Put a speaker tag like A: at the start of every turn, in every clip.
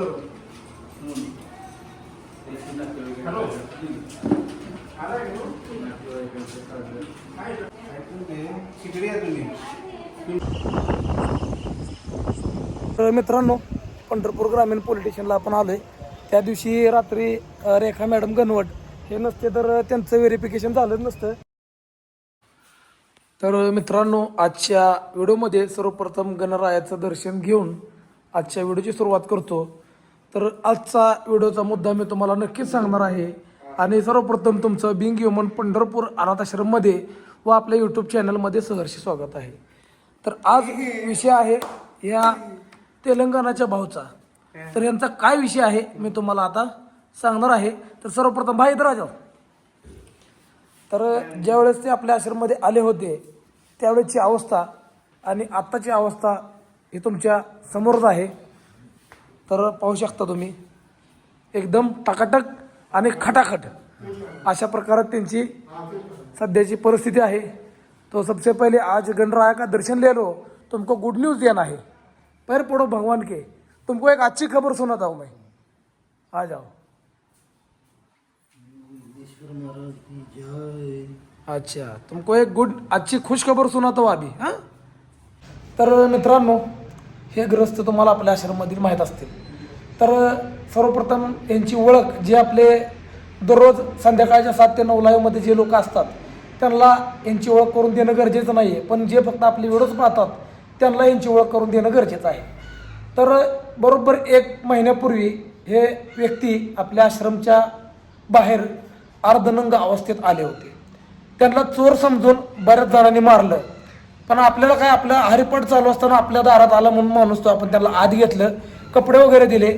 A: करू हॅलो तिकडे या तुम्ही
B: तर मित्रांनो पंढरपूर ग्रामीण पोलीस स्टेशनला आपण आलोय. त्या दिवशी रात्री रेखा मॅडम गणवट हे नसते तर त्यांचं व्हेरिफिकेशन झालंच नसतं. तर मित्रांनो आजच्या व्हिडिओमध्ये सर्वप्रथम गणरायाचं दर्शन घेऊन आजच्या व्हिडिओची सुरुवात करतो. तर आजचा व्हिडिओचा मुद्दा मी तुम्हाला नक्कीच सांगणार आहे. आणि सर्वप्रथम तुमचं बिंग ह्युमन पंढरपूर अनाथाश्रममध्ये व आपल्या यूट्यूब चॅनलमध्ये सहर्ष स्वागत आहे. तर आज विषय आहे या तेलंगणाच्या भाऊचा. तर यांचा काय विषय आहे मी तुम्हाला आता सांगणार आहे. तर सर्वप्रथम भाई इथं राजा हो. तर ज्यावेळेस ते आपल्या आश्रममध्ये आले होते त्यावेळेसची अवस्था आणि आत्ताची अवस्था ही तुमच्या समोरच आहे. तर पाहू शकता तुम्ही. एकदम टकाटक आणि खटाखट अशा प्रकारात त्यांची सध्याची परिस्थिती आहे. तो सबसे पहले आज गणराया का दर्शन ले लो तुमको गुड न्यूज़ देना है पैर पड़ो भगवान के तुमको एक अच्छी खबर सुनाता हूँ मैं. आ जाओ. अच्छा तुमको एक गुड अच्छी खुश खबर सुनातो अभी हां? तर मित्रांनो हे ग्रस्त तुम्हाला आपल्या आश्रममधील माहीत असतील. तर सर्वप्रथम यांची ओळख जे आपले दररोज संध्याकाळच्या सात ते नऊ लाईव्हमध्ये जे लोक असतात त्यांना यांची ओळख करून देणं गरजेचं नाही आहे पण जे फक्त आपले व्हिडिओज पाहतात त्यांना यांची ओळख करून देणं गरजेचं आहे. तर बरोबर एक महिन्यापूर्वी हे व्यक्ती आपल्या आश्रमच्या बाहेर अर्धनंग अवस्थेत आले होते. त्यांना चोर समजून बऱ्याच जणांनी मारलं. पण आपल्याला काय आपला हरिपट चालू असताना आपल्या दारात आला म्हणून माणूस तो आपण त्याला आत घेतलं. कपडे वगैरे दिले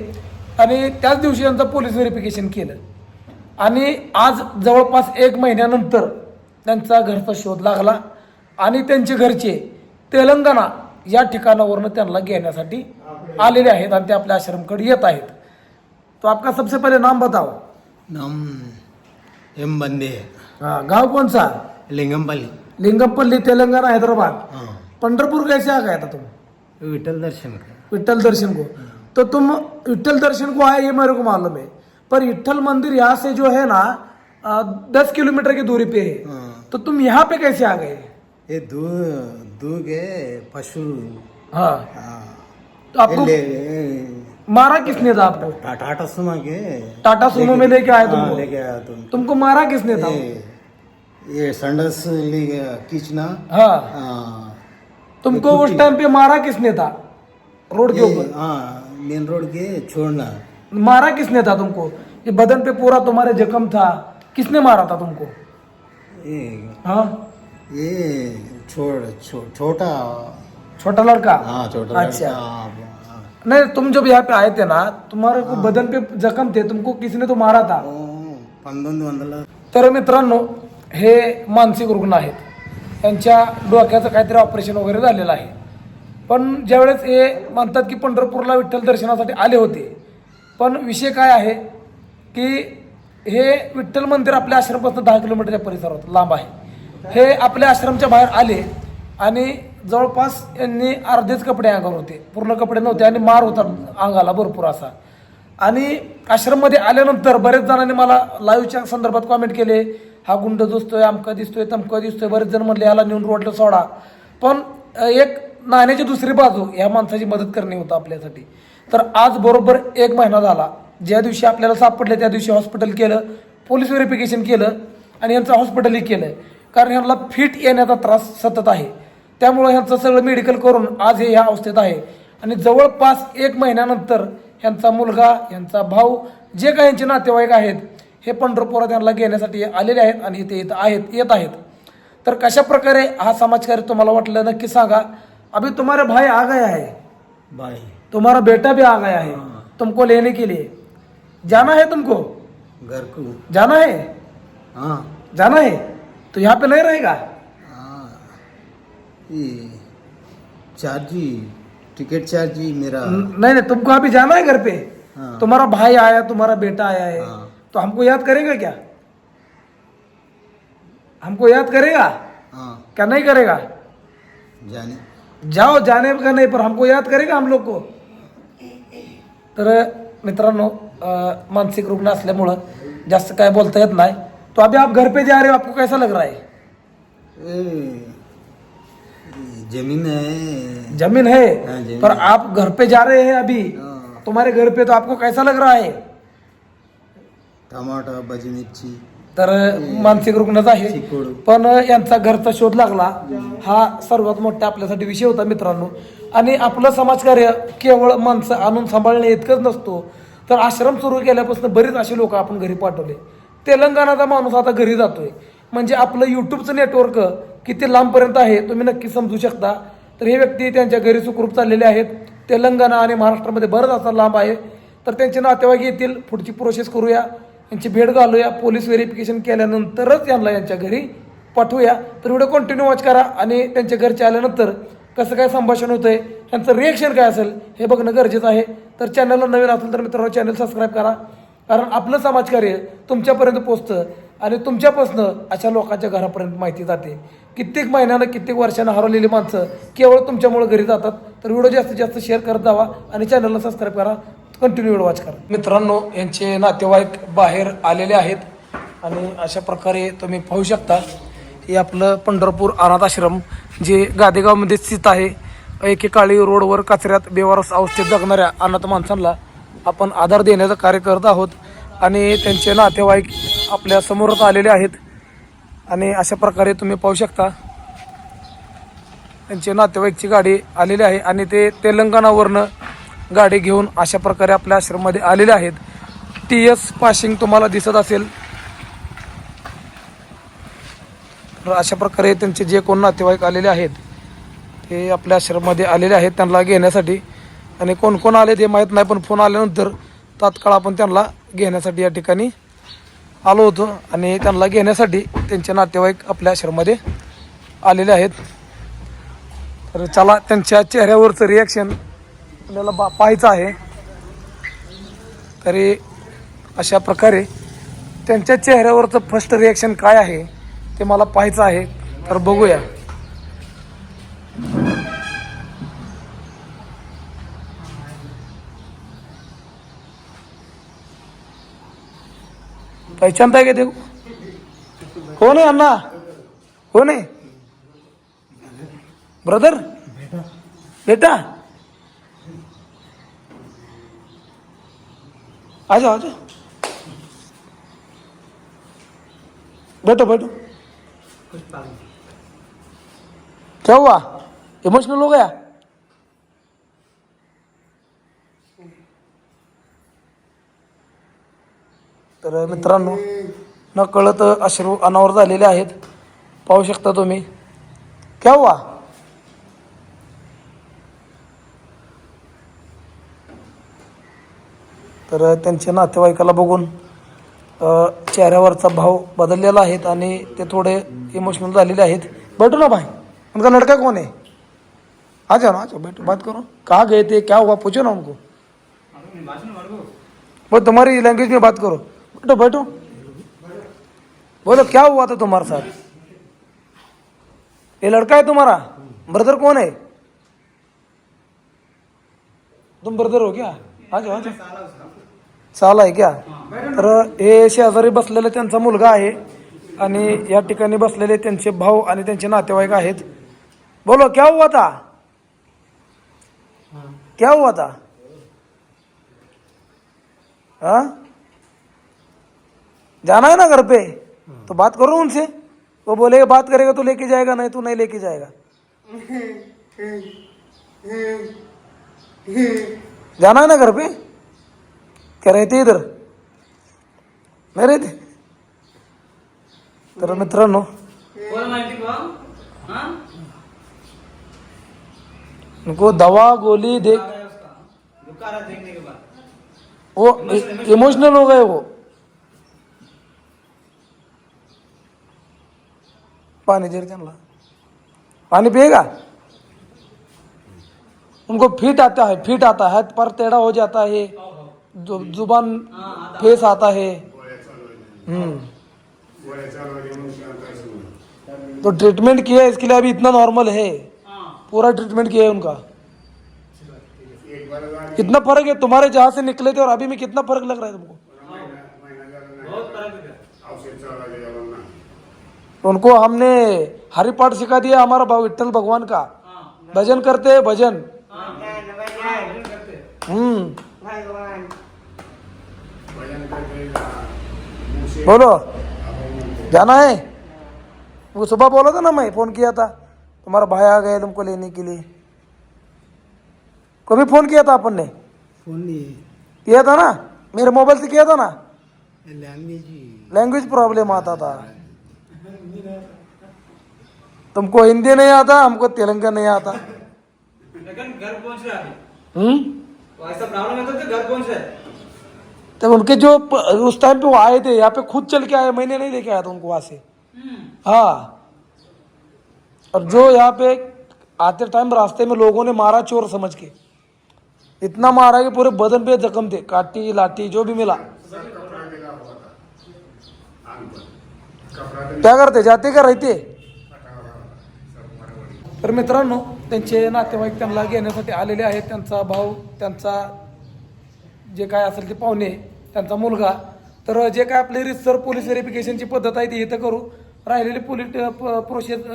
B: आणि त्याच दिवशी त्यांचं पोलीस व्हेरिफिकेशन केलं. आणि आज जवळपास एक महिन्यानंतर त्यांचा घरचा शोध लागला आणि त्यांचे घरचे तेलंगणा या ठिकाणावरनं त्यांना घेण्यासाठी आलेले आहेत आणि ते आपल्या आश्रमकडे येत आहेत. तो आपका सबसे पहले नाम बताओ.
C: नम एम बंदे.
B: हाँ गांव कौन सा
C: लिंगमपल्ली.
B: लिंगमपल्ली तेलंगाना हैदराबाद. पंढरपुर कैसे आ गया था तुम
C: विठल दर्शन का
B: विठल दर्शन को तो तुम विठल दर्शन को आए ये मेरे को मालूम है। पर विठल मंदिर यहाँ से जो है ना दस किलोमीटर की दूरी पे है।
C: हाँ।
B: तो तुम यहाँ पे कैसे आ गए?
C: ये दूध है पशु।
B: हाँ।
C: हाँ।
B: तो आपको मारा किसने था आपको?
C: टाटा सुमा के।
B: टाटा सुमो में लेके आए
C: हाँ,
B: तुमको
C: लेके आया तुम
B: तुमको मारा किसने था?
C: ये संडस ले गया खींचना
B: हाँ।
C: हाँ।
B: तुमको उस टाइम पे मारा किसने था? रोड के ऊपर।
C: हाँ। मेन रोड के छोड़ना।
B: मारा किसने था तुमको? ये बदन पे पूरा तुम्हारे जख्म था। किसने मारा था तुमको?
C: ये
B: हाँ?
C: ये छोड़ छो, छोटा।
B: छोटा लड़का?
C: हाँ छोटा
B: अच्छा।
C: लड़का,
B: नहीं तुम जब यहाँ पे आए थे ना तुम्हारे को बदन पे जखम थे तुमको किसने तो मारा था? तर मित्रांनो हे मानसिक रुग्ण आहेत. त्यांच्या डोक्याचं काहीतरी ऑपरेशन वगैरे झालेलं आहे. पण ज्यावेळेस हे म्हणतात की पंढरपूरला विठ्ठल दर्शनासाठी आले होते पण विषय काय आहे की हे विठ्ठल मंदिर आपल्या आश्रमपासून दहा किलोमीटरच्या परिसरात लांब आहे. हे आपल्या आश्रमच्या बाहेर आले आणि जवळपास यांनी अर्धेच कपडे अंगावर होते पूर्ण कपडे नव्हते आणि मार होता अंगाला भरपूर असा. आणि आश्रममध्ये आल्यानंतर बरेच जणांनी मला लाईव्हच्या संदर्भात कॉमेंट केले हा गुंड दिसतोय अमका दिसतोय तमका दिसतोय बरेच जण म्हणले याला नेऊन रोडला सोडा. पण एक नाण्याची दुसरी बाजू ह्या माणसाची मदत करणे होतं आपल्यासाठी. तर आज बरोबर एक महिना झाला. ज्या दिवशी आपल्याला सापडलं त्या दिवशी हॉस्पिटल केलं पोलीस व्हेरिफिकेशन केलं आणि यांचं हॉस्पिटलही केलं कारण यांना फिट येण्याचा त्रास सतत आहे. त्यामुळं ह्यांचं सगळं मेडिकल करून आज हे ह्या अवस्थेत आहे. आणि जवळपास एक महिन्यानंतर ह्यांचा मुलगा ह्यांचा भाऊ जे काही यांचे नातेवाईक आहेत हे पंढरपुरात यांना घेण्यासाठी आलेले आहेत आणि इथे येत आहेत येत आहेत. तर कशा प्रकारे हा समाजकार्य तुम्हाला वाटलं नक्की सांगा. अभी तुम्हारा भाई आ गया है।
C: भाई।
B: तुम्हारा बेटा भी आ गया है हाँ। तुमको लेने के लिए। जाना है तुमको?
C: घर को।
B: जाना है?
C: हाँ।
B: जाना है? तो यहाँ पे नहीं रहेगा?
C: हाँ। चार्ज ही टिकट चार्ज ही मेरा
B: नहीं नहीं तुमको अभी जाना है घर पे।
C: हाँ।
B: तुम्हारा भाई आया तुम्हारा बेटा आया है।
C: हाँ।
B: तो हमको याद करेगा क्या? हमको याद करेगा?
C: हाँ।
B: क्या नहीं करेगा?
C: जाने।
B: जाओ जाने का नहीं पर हमको याद करेगा हम लोग को। तर मित्रांनो मानसिक रुग्ण असल्यामुळं जास्त काय बोलता येत नाही. तो अभी आप घर पे जा रहे हो आपको कैसा लग रहा है?
C: जमीन है।
B: जमीन है
C: हाँ, जमीन
B: पर। आप घर पे जा रहे हैं अभी। तुम्हारे घर पे तो आपको कैसा लग रहा है?
C: टमाटर भाजी मिरची
B: तर मानसिक रुग्णच आहे. पण यांचा घरचा शोध लागला. हा सर्वात मोठा आपल्यासाठी विषय होता मित्रांनो. आणि आपलं समाजकार्य केवळ माणसं आणून सांभाळणे इतकंच नसतो. तर आश्रम सुरू केल्यापासून बरीच असे लोक आपण घरी पाठवले. तेलंगणाचा माणूस आता घरी जातोय. म्हणजे आपलं युट्यूबचं नेटवर्क किती लांबपर्यंत आहे तुम्ही नक्की समजू शकता. तर हे व्यक्ती त्यांच्या घरी सुखरूप चाललेले आहेत. तेलंगणा आणि महाराष्ट्रामध्ये बरंच असा लांब आहे. तर त्यांचे नातेवाईक येतील. पुढची प्रोसेस करूया. यांची भेट घालूया. पोलीस व्हेरिफिकेशन केल्यानंतरच यांना यांच्या घरी पाठवूया. तर व्हिडिओ कंटिन्यू वॉच करा आणि त्यांच्या घरचे आल्यानंतर कसं काय संभाषण होतंय त्यांचं रिएक्शन काय असेल हे बघणं गरजेचं आहे. तर चॅनलला नवीन असेल तर मित्रांनो चॅनल सबस्क्राईब करा. कारण आपलं समाजकार्य तुमच्यापर्यंत पोचतं आणि तुमच्यापासनं अशा लोकांच्या घरापर्यंत माहिती जाते. कित्येक महिन्यानं कित्येक वर्षानं हरवलेली माणसं केवळ तुमच्यामुळे घरी जातात. तर व्हिडिओ जास्तीत जास्त शेअर करत जावा आणि चॅनलला सबस्क्राईब करा. कंटिन्यू व्हिडिओ वॉच करा. मित्रांनो यांचे नातेवाईक बाहेर आलेले आहेत आणि अशा प्रकारे तुम्ही पाहू शकता हे आपलं पंढरपूर अनाथ आश्रम जे गादेगावमध्ये स्थित आहे. एकेकाळी रोडवर कचऱ्यात बेवारस अवस्थेत जगणाऱ्या अनाथ माणसांना आपण आधार देण्याचं कार्य करत आहोत आणि त्यांचे नातेवाईक आपल्या समोरच आलेले आहेत. आणि अशा प्रकारे तुम्ही पाहू शकता त्यांचे नातेवाईकची गाडी आलेली आहे आणि ते तेलंगणावरनं गाडी घेऊन अशा प्रकारे आपल्या आश्रममध्ये आलेले आहेत. टी एस पाशिंग तुम्हाला दिसत असेल. तर अशा प्रकारे त्यांचे जे कोण नातेवाईक आलेले आहेत ते आपल्या आश्रममध्ये आलेले आहेत त्यांना घेण्यासाठी. आणि कोण कोण आले ते माहीत नाही पण फोन आल्यानंतर तात्काळ आपण त्यांना घेण्यासाठी या ठिकाणी आलो होतो. आणि त्यांना घेण्यासाठी त्यांचे नातेवाईक आपल्या आश्रममध्ये आलेले आहेत. तर चला त्यांच्या चेहऱ्यावरचं रिॲक्शन आपल्याला बा पाहायचं आहे. तरी अशा प्रकारे त्यांच्या चेहऱ्यावरचं फर्स्ट रिॲक्शन काय आहे ते मला पाहायचं आहे. तर बघूया. पहचानता क्या देखो कौन है अन्ना कौन है ब्रदर बेटा? आ जाओ आ जाओ बैठो बैठो. क्या हुआ? इमोशनल हो गया? तर मित्रांनो न कळत अश्रू अनावर झालेले आहेत. पाहू शकता तुम्ही. क्या हुआ? तर त्यांच्या नातेवाईकाला बघून चेहऱ्यावरचा भाव बदललेला आहेत आणि ते थोडे इमोशनल झालेले आहेत. बैठो ना भाई? उनका लड़का कौन है आ जाओ ना आ जाओ बैठो बात करो. कहाँ गए थे क्या हुआ? पूछो ना उनको. वो तुम्हारी लैंग्वेज में बात करो. बैठो बैठो बोलो क्या हुआ था तुम्हारे साथ? ये लड़का है तुम्हारा? ब्रदर कौन है? तुम ब्रदर हो क्या? आ जाओ आ जाओ. साला आहे क्या तर हे शेजारी बसलेले त्यांचा मुलगा आहे आणि या ठिकाणी बसलेले त्यांचे भाऊ आणि त्यांचे नातेवाईक आहेत. बोलो क्या हुआ था? क्या हुआ था? हाँ? जाना है ना घर पे? तो बात करो उनसे। वो बोलेगा बात करेगा तो लेके जाएगा नहीं तो नहीं लेके जाएगा। जाना है ना घर पे? क्या रहते इधर। नाही रहते तर मित्रांनो उनको दवा गोली देख
A: है
B: वो इमोशनल हो गए वो। पानी दे रहे त्यांना पानी पिएगा? उनको फिट आता है फिट आता है पर टेढ़ा हो जाता है। ज़ुबान फेस आता है। हम्म। तो ट्रीटमेंट किया इसके लिए अभी इतना नॉर्मल है। पूरा ट्रीटमेंट किया है उनका। कितना फ़र्क है? तुम्हारे जहाँ से निकले थे और अभी में कितना फ़र्क लग रहा है तुमको?
A: बहुत फ़र्क है
B: उनको हमने हरि पाठ सिखा दिया हमारा विठल भगवान का। भजन करते हैं भजन। हम्म। बोलो। जाना है? वो सुबह बोला था ना मैं फ़ोन किया था। तुम्हारा भाई आ गया तुमको लेने के लिए। कभी फ़ोन किया था अपन ने?
C: फ़ोन नहीं
B: किया था ना? मेरे मोबाइल से किया था ना?
C: लैंग्वेज
B: लैंग्वेज प्रॉब्लम आता था। तुमको हिंदी नहीं आता हमको तेलंगा नहीं आता।
A: लेकिन घर पहुँच रहा है?
B: हम्म?
A: तो ऐसा प्रॉब्लम है तो घर पहुँच रहा है?
B: तब उनके जो उस टाइम पे वो आए थे यहाँ पे खुद चल के आए मैंने नहीं लेके आया था उनको वहाँ से। हाँ। और जो यहाँ पे आते टाइम रास्ते में लोगों ने मारा चोर समझ के। इतना मारा कि पूरे बदन पे जख्म थे काटी लाठी जो भी मिला। क्या करते जाते का रहते? तर मित्रांनो त्यांचे नातेवाईक त्यांना घेण्यासाठी आलेले आहेत. त्यांचा भाऊ त्यांचा जे काय असेल ते पाहुणे त्यांचा मुलगा. तर जे काय आपली रिसर पोलीस व्हेरिफिकेशनची पद्धत आहे ती इथं करू. राहिलेली पोलिट प्रोसेस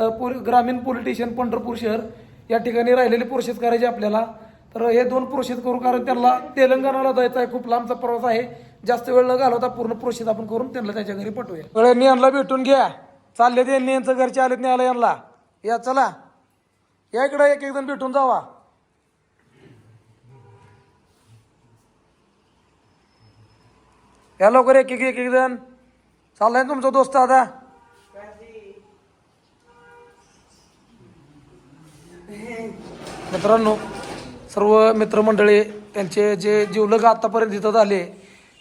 B: ग्रामीण पोलिटिशियन पंढरपूर शहर या ठिकाणी राहिलेली प्रोसेस करायची आपल्याला. तर हे दोन प्रोसेस करू कारण त्यांना तेलंगणाला जायचं आहे. खूप लांबचा प्रवास आहे. जास्त वेळ न घालवता पूर्ण प्रोसेस आपण करून त्यांना त्याच्या घरी पाठवूया. सगळ्यांनी यांना भेटून घ्या. चालले ते यांनी यांचं घरचे आलेत नाही आलं यांना या चला. या इकडे एक एक जण भेटून जावा. या लवकर एक एक एक एक जण. चाललाय तुमचा दोस्त आता मित्रांनो सर्व मित्रमंडळी त्यांचे जे जीवलग आतापर्यंत इथं झाले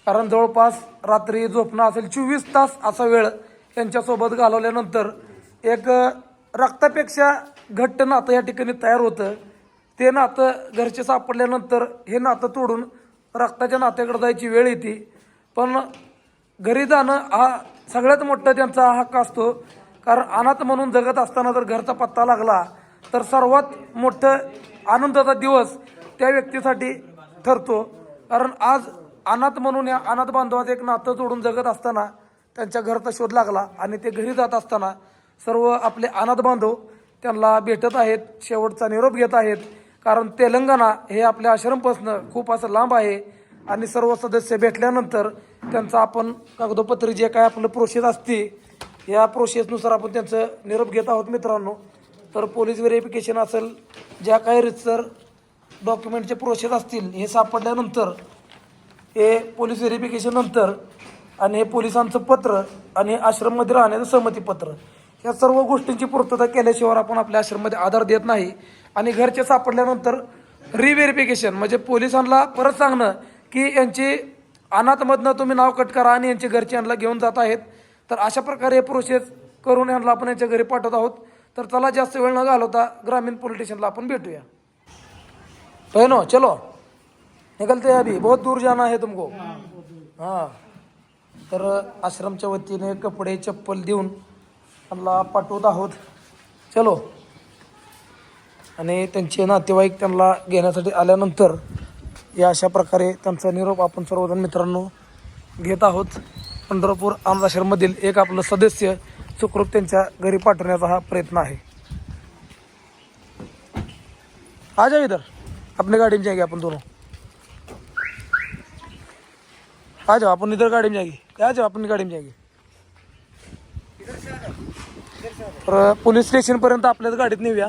B: कारण जवळपास रात्री झोपणं असेल चोवीस तास असा वेळ त्यांच्यासोबत घालवल्यानंतर एक रक्तापेक्षा घट्ट नातं या ठिकाणी तयार होतं. ते नातं घरचे सापडल्यानंतर हे नातं तोडून रक्ताच्या नात्याकडे जायची वेळ येते. पण घरी जाणं हा सगळ्यात मोठा त्यांचा हक्क असतो. कारण अनाथ म्हणून जगत असताना जर घरचा पत्ता लागला तर सर्वात मोठं आनंदाचा दिवस त्या व्यक्तीसाठी ठरतो. कारण आज अनाथ म्हणून या अनाथ बांधवात एक नातं जोडून जगत असताना त्यांच्या घरचा शोध लागला आणि ते घरी जात असताना सर्व आपले अनाथ बांधव त्यांना भेटत आहेत शेवटचा निरोप घेत आहेत. कारण तेलंगणा हे आपल्या आश्रमपासनं खूप असं लांब आहे. आणि सर्व सदस्य भेटल्यानंतर त्यांचं आपण कागदोपत्री जे काय आपलं प्रोसेस असते या प्रोसेसनुसार आपण त्यांचं निरोप घेत आहोत मित्रांनो. तर पोलीस व्हेरिफिकेशन असेल ज्या काही रितसर डॉक्युमेंटचे प्रोसेस असतील हे सापडल्यानंतर हे पोलीस व्हेरिफिकेशन नंतर आणि हे पोलिसांचं पत्र आणि आश्रममध्ये राहण्याचं संमतीपत्र या सर्व गोष्टींची पूर्तता केल्याशिवाय आपण आपल्या आश्रममध्ये आधार देत नाही. आणि घरचे सापडल्यानंतर रिव्हेरिफिकेशन म्हणजे पोलिसांना परत सांगणं की यांची अनाथमधनं तुम्ही नाव कट करा आणि यांचे घरचे यांना घेऊन जात आहेत. तर अशा प्रकारे हे प्रोसेस करून यांना आपण यांच्या घरी पाठवत आहोत. तर चला जास्त वेळ न घालवता ग्रामीण पोलीस स्टेशनला आपण भेटूया. बहनो चलो. निकलते अभी बहुत दूर जाना है तुमको. हाँ. तर आश्रमच्या वतीने कपडे चप्पल देऊन त्यांना पाठवत आहोत. चलो. आणि त्यांचे नातेवाईक त्यांना घेण्यासाठी आल्यानंतर या अशा प्रकारे त्यांचा निरोप आपण सर्वजण मित्रांनो घेत आहोत. पंढरपूर आमदाशरमधील एक आपलं सदस्य सुखरूप त्यांच्या घरी पाठवण्याचा हा प्रयत्न आहे. आ जाओ इधर अपने गाड़ी में जाएंगे अपन दोनों आ जाओ अपन इधर गाड़ी में जाएंगे आ जाओ अपनी गाडी में जाएंगे तर पोलीस स्टेशनपर्यंत आपल्याच गाडीत नेऊया.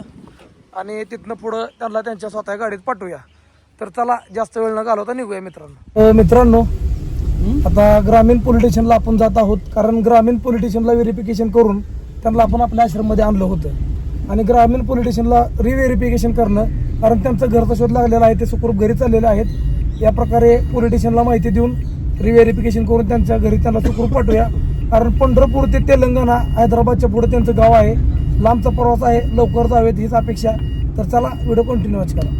B: आणि तिथनं पुढं त्यांना त्यांच्या स्वतः गाडीत पाठवूया. तर चला जास्त वेळ न घालवता निघूया मित्रांनो. मित्रांनो आता ग्रामीण पोलीस स्टेशनला आपण जात आहोत. कारण ग्रामीण पोलीस स्टेशनला व्हेरिफिकेशन करून त्यांना आपण आपल्या आश्रममध्ये आणलं होतं. आणि ग्रामीण पोलीस स्टेशनला रिव्हेरिफिकेशन करणं कारण त्यांचं घरचा शोध लागलेला आहे ते सुखरूप घरी चाललेले आहेत. या प्रकारे पोलीस स्टेशनला माहिती देऊन रिव्हेरिफिकेशन करून त्यांच्या घरी त्यांना सुखरूप पाठवूया. कारण पंढरपूर ते तेलंगणा हैदराबादच्या पुढे त्यांचं गाव आहे. लांबचा प्रवास आहे लवकर जावेत हीच अपेक्षा. तर चला व्हिडिओ कंटिन्यू करा.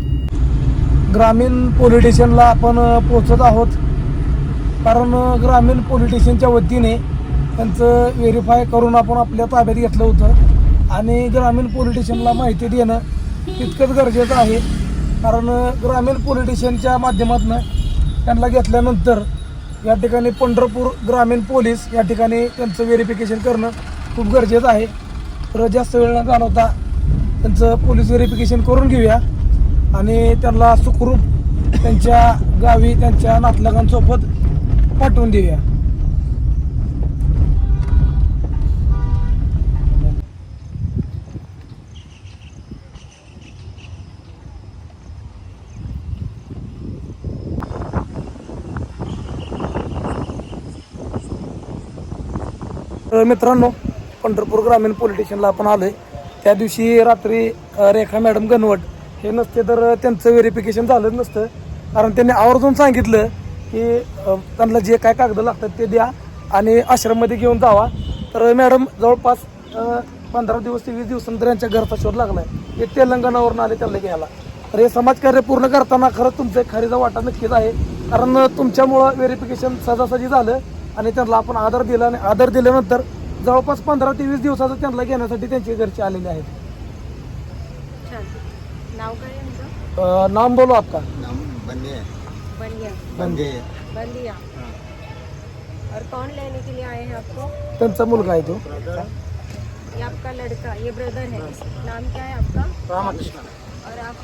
B: ग्रामीण पोलीस स्टेशनला आपण पोचत पोहोचत आहोत. कारण ग्रामीण पोलीस स्टेशनच्या वतीने त्यांचं व्हेरीफाय करून आपण आपल्या ताब्यात घेतलं होतं. आणि ग्रामीण पोलीस स्टेशनला माहिती देणं तितकंच गरजेचं आहे. कारण ग्रामीण पोलीस स्टेशनच्या माध्यमातून त्यांना घेतल्यानंतर या ठिकाणी पंढरपूर ग्रामीण पोलीस या ठिकाणी त्यांचं व्हेरिफिकेशन करणं खूप गरजेचं आहे. तर जास्त वेळ न जाणवता त्यांचं पोलीस व्हेरिफिकेशन करून घेऊया. आणि त्यांना सुखरूप त्यांच्या गावी त्यांच्या नातलगांसोबत पाठवून देऊया. तर मित्रांनो पंढरपूर ग्रामीण पोलीस स्टेशनला आपण आहे त्या दिवशी रात्री रेखा मॅडम गणवट हे नसते तर त्यांचं व्हेरिफिकेशन झालं नसतं. कारण त्यांनी आवर्जून सांगितलं की त्यांना जे काय कागद लागतात ते द्या आणि आश्रममध्ये घेऊन जावा. तर मॅडम जवळपास पंधरा दिवस ते वीस दिवसानंतर यांच्या घरचा शोध लागला आहे हे तेलंगणावरून आले त्यांना घ्यायला. तर हे समाजकार्य पूर्ण करताना खरंच तुमचं एक खरेदा वाटा नक्कीच आहे. कारण तुमच्यामुळं व्हेरिफिकेशन सहजासहजी झालं. आणि त्यांना आपण आदर दिला आणि आदर दिल्यानंतर जवळपास पंधरा ते वीस दिवसाचं त्यांना घेण्यासाठी त्यांचे घरचे आलेले आहेत.
D: नाव काय आहे तुमचं?
B: अं, नाम बोलो आपका.
C: नाम बंदे
D: बंदिया.
C: बंदे
D: बंदिया. और कौन लेने के लिए आए हैं आपको?
B: त्यांचा मुलगा आहे तो.
D: ये आपका लड़का ये ब्रदर है. नाम क्या है आपका?
B: रामकृष्ण.
D: और आप?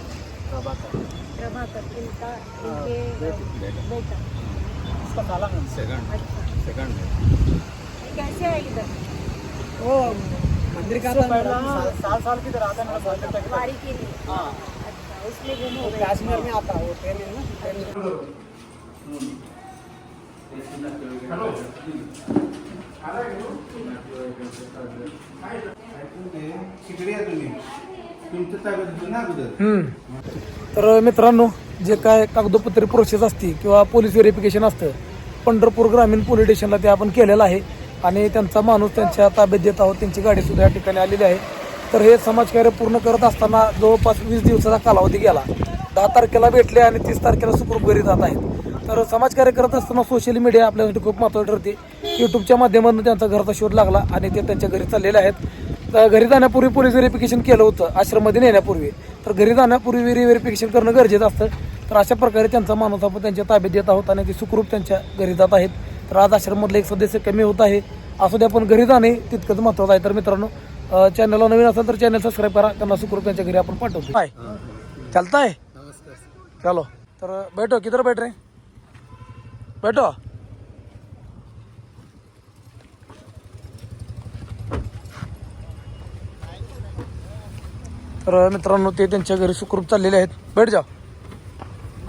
D: प्रभाकर. इनका इनके बेटा.
C: सेकंड
D: अच्छा.
C: सेकंड
D: कैसे है इधर?
B: मंदिर का साल साल की तरह आता है
D: बारी के लिए अच्छा उसमें गुम हो गए।
B: काश्मीर में आता है वो ट्रेन है ना ट्रेन
E: अगोदर
B: हम्म. तर मित्रांनो जे काय कागदोपत्री प्रोसेस असते किंवा पोलीस व्हेरिफिकेशन असतं पंढरपूर ग्रामीण पोलीस स्टेशनला ते आपण केलेलं आहे. आणि त्यांचा माणूस त्यांच्या ताब्यात देत आहोत. त्यांची गाडी सुद्धा या ठिकाणी आलेली आहे. तर हे समाजकार्य पूर्ण करत असताना जवळपास वीस दिवसाचा कालावधी गेला. दहा तारखेला भेटले आणि तीस तारखेला सुखरूप घरी जात आहेत. तर समाजकार्य करत असताना सोशल मीडिया आपल्यासाठी खूप महत्त्वाची ठरते. यूट्यूबच्या माध्यमातून त्यांचा घरचा शोध लागला आणि ते त्यांच्या घरी चाललेले आहेत. तर घरी जाण्यापूर्वी पोलीस व्हेरिफिकेशन केलं होतं. आश्रममध्ये नेण्यापूर्वी. तर घरी जाण्यापूर्वी व्हेरिफिकेशन करणं गरजेचं असतं. तर अशा प्रकारे त्यांचा माणूस आपण त्यांच्या ताब्यात देत आहोत आणि ते सुखरूप त्यांच्या घरी जात आहेत. तर आज आश्रममधलं एक सदस्य कमी होत आहे. असू दे आपण घरी जाणे तितकंच महत्त्वाचं आहे. तर मित्रांनो चॅनलला नवीन असेल तर चॅनल सबस्क्राईब करा. त्यांना सुखरूप त्यांच्या घरी आपण पाठवतो. काय चलता है चलो. तर बैठो किधर बैठ रहे बैठो तर मित्रांनो ते त्यांच्या घरी सुखरूप चाललेले आहेत. बैठ जाओ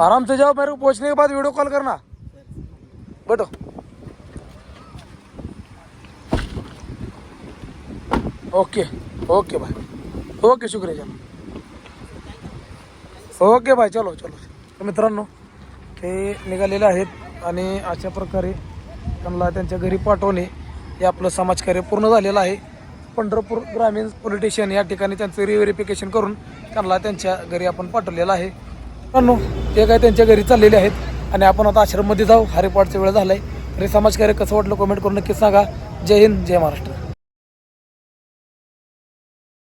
B: आराम से जाओ मेरे को पहुंचने के बाद वीडियो कॉल करना। बैठो। ओके ओके भाई ओके शुक्रिया चलो। ओके भाई चलो चलो। मित्रांनो ते निघालेले आहेत आणि अशा प्रकारे त्यांना त्यांच्या घरी पाठवणे हे आपलं समाजकार्य पूर्ण झालेलं आहे. पंढरपूर ग्रामीण पोलिटिशियन या ठिकाणी त्यांचं रिव्हेरिफिकेशन करून त्यांना त्यांच्या घरी आपण पाठवलेलं आहे. ते काय त्यांच्या घरी चाललेले आहेत आणि आपण आता आश्रममध्ये जाऊ. हरिपाठचा वेळ झालाय. तरी समाजकार्य कसं वाटलं कमेंट करून नक्की सांगा. जय हिंद जय महाराष्ट्र.